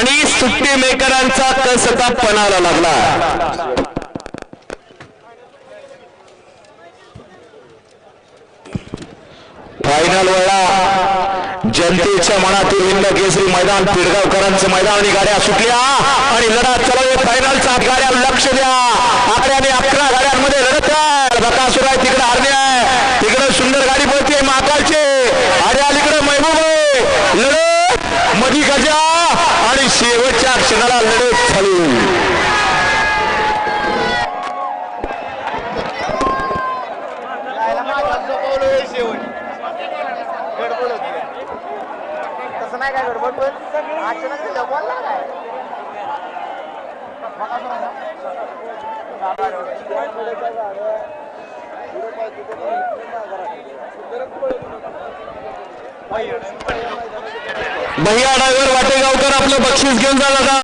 आणि सुट्टी मेकरांचा कस आता पणाला लागला. फायनल वेळा जनतेच्या मनातील हिंद केसरी मैदान पिडगावकरांचं मैदान आणि गाड्या सुटल्या आणि लढा चालू फायनलचा गाड्या लक्ष द्या. आकड्याने अकरा गाड्यांमध्ये लढत आहे. बकासूर आहे तिकडे हरणे आहे. तिकडे सुंदर गाडी पळते महाकालचे. अरे अलीकडे महबूब आहे. लढत मधी गजा शेवटच्या क्षणाला लढत झाली तसं नाही भैया ड्रायव्हर वाटेगावकर आपलं बक्षीस घेऊन जा